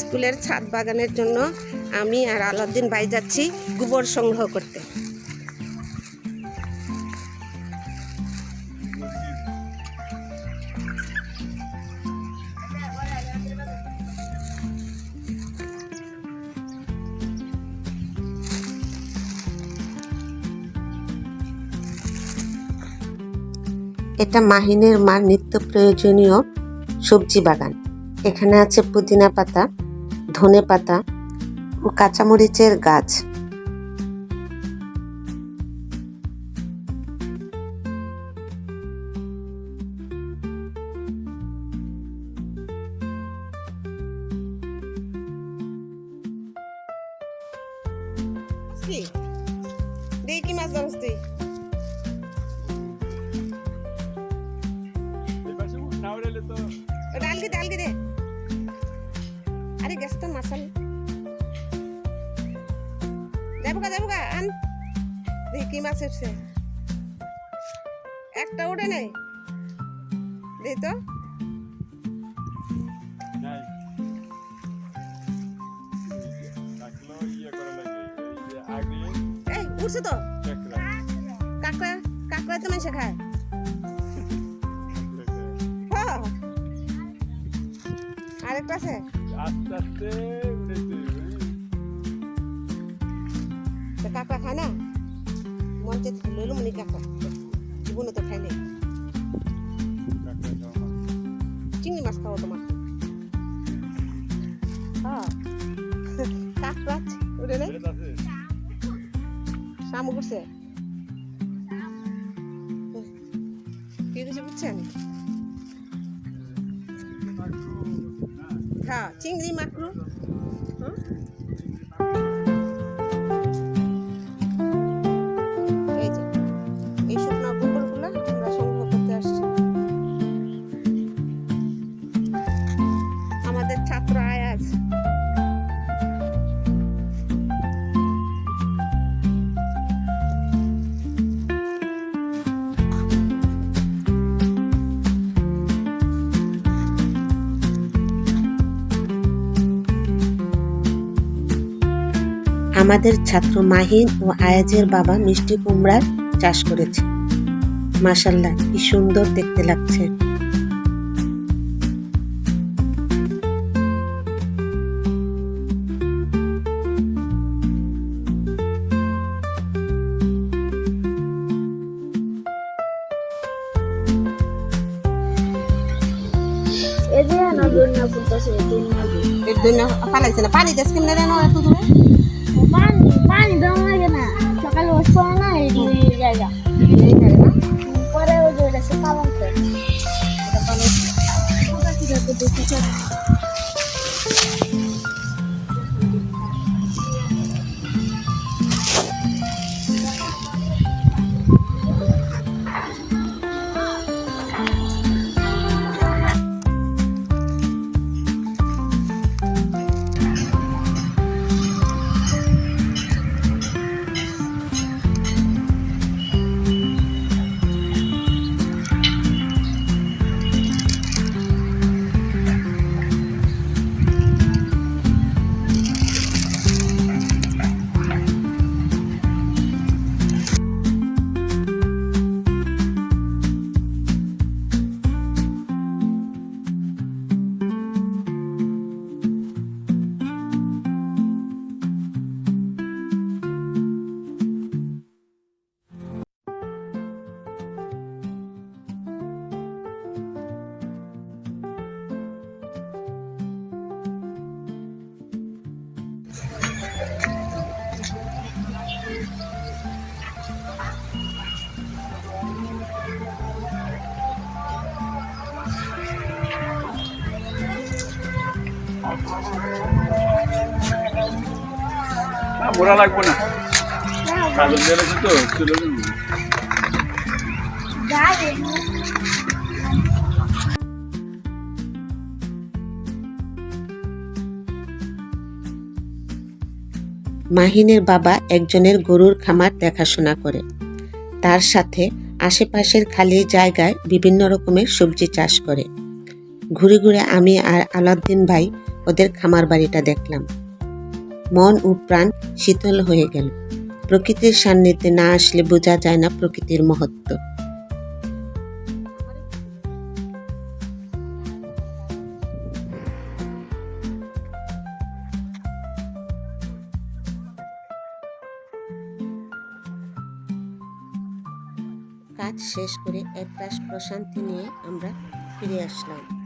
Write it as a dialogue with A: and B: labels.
A: স্কুলের ছাদ বাগানের জন্য আমি আর আলাউদ্দিন ভাই যাচ্ছি গোবর সংগ্রহ করতে। এটা মাহিনের মার নিত্য প্রয়োজনীয় সবজি বাগান। এখানে আছে পুদিনা পাতা ধনে পাতা ও কাঁচামরিচের গাছ। দেখি কি মাছ ধরছ তুই দে। আরে গেছে তো মাসাল। যাব গা যাব গা আন। দেখি কি মাছ উঠছে? একটা ওঠে নেই? দেই তো। এই উঠছে তো। কাকড়া কাকড়া তো মানুষে খায়। হ্যাঁ। আরেকটা আছে?
B: আস্তে আস্তে উঠেছে
A: তো কাকড়া খায় না মন চেয়ে লইলো মনি কাকড়া জীবনে তো খাই নাই চিংড়ি মাছ খাওয়া তোমার হ্যাঁ কাকড়া উঠে নেই শামুক উঠছে কি কিছু বুঝছেন হ্যাঁ চিংড়ি মাকড়ু এই যে এই শুকনো গোবরগুলো আমরা সংগ্রহ আমাদের ছাত্র আয়াজ। আমাদের ছাত্র মাহিন ও আয়াজের বাবা মিষ্টি কুমড়ার চাষ করেছে। মাশাল্লাহ কি সুন্দর দেখতে লাগছে।
C: এদের না বন্যা পড়তেছে বন্যা
A: এর জন্য ফালাইছে না পানি দেশ কেমনে রেনো এত দূরে।
C: পানি দেওয়া লাগে না সকালে হয় না এই জায়গা
A: না
B: কাজল তো চলে
A: মাহিনের বাবা একজনের গরুর খামার দেখাশোনা করে। তার সাথে আশেপাশের খালি জায়গায় বিভিন্ন রকমের সবজি চাষ করে। ঘুরে ঘুরে আমি আর আলাউদ্দিন ভাই ওদের খামার বাড়িটা দেখলাম। মন ও প্রাণ শীতল হয়ে গেল। প্রকৃতির সান্নিধ্যে না আসলে বোঝা যায় না প্রকৃতির মহত্ব। কাজ শেষ করে এক রাশ প্রশান্তি নিয়ে আমরা ফিরে আসলাম।